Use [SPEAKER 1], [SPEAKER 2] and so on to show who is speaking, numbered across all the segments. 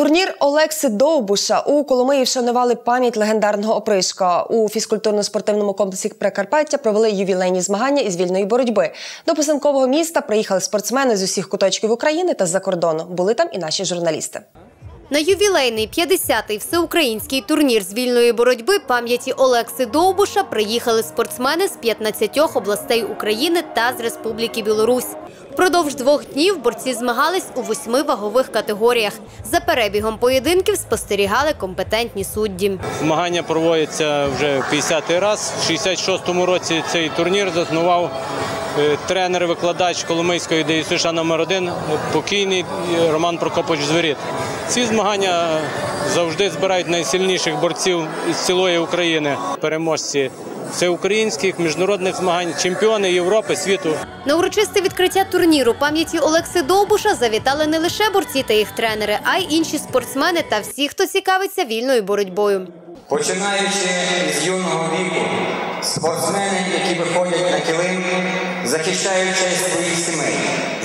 [SPEAKER 1] Турнір Олекси Довбуша у Коломиї вшанували пам'ять легендарного опришка. У фізкультурно-спортивному комплексі Прикарпаття провели ювілейні змагання із вільної боротьби. До писанкового міста приїхали спортсмени з усіх куточків України та з-за кордону. Були там і наші журналісти.
[SPEAKER 2] На ювілейний 50-й всеукраїнський турнір з вільної боротьби пам'яті Олекси Довбуша приїхали спортсмени з 15 областей України та з Республіки Білорусь. Впродовж двох днів борці змагались у восьми вагових категоріях. За перебігом поєдинків спостерігали компетентні судді.
[SPEAKER 3] Змагання проводяться вже в 50-й раз. В 66-му році цей турнір заснував тренер-викладач Коломийської ДЮСШ номер 1 покійний е, Роман Прокопович Зверіт. Ці змагання завжди збирають найсильніших борців із цілої України, переможці всеукраїнських міжнародних змагань, чемпіони Європи, світу.
[SPEAKER 2] На урочисте відкриття турніру пам'яті Олекси Довбуша завітали не лише борці та їх тренери, а й інші спортсмени та всі, хто цікавиться вільною боротьбою.
[SPEAKER 4] Починаючи з юного віку, спортсмени, які виходять на килим, захищають честь своїх сімей,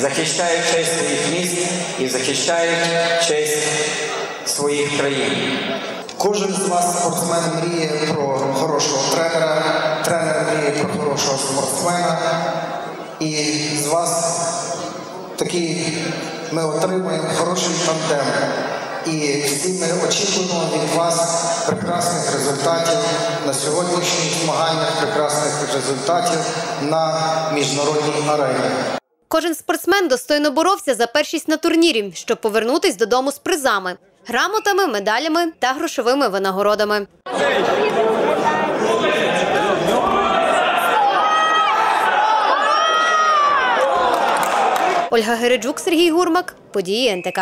[SPEAKER 4] захищають честь своїх міст і захищають честь своїх країн.
[SPEAKER 5] Кожен з вас спортсмен мріє про хорошого тренера, тренер мріє про хорошого спортсмена. І з вас такий ми отримуємо хороший тандем. І всі ми очікуємо від вас прекрасних результатів на сьогоднішніх змаганнях, прекрасних результатів на міжнародній арені.
[SPEAKER 2] Кожен спортсмен достойно боровся за першість на турнірі, щоб повернутись додому з призами, грамотами, медалями та грошовими винагородами. Ольга Гереджук, Сергій Гурмак, події НТК.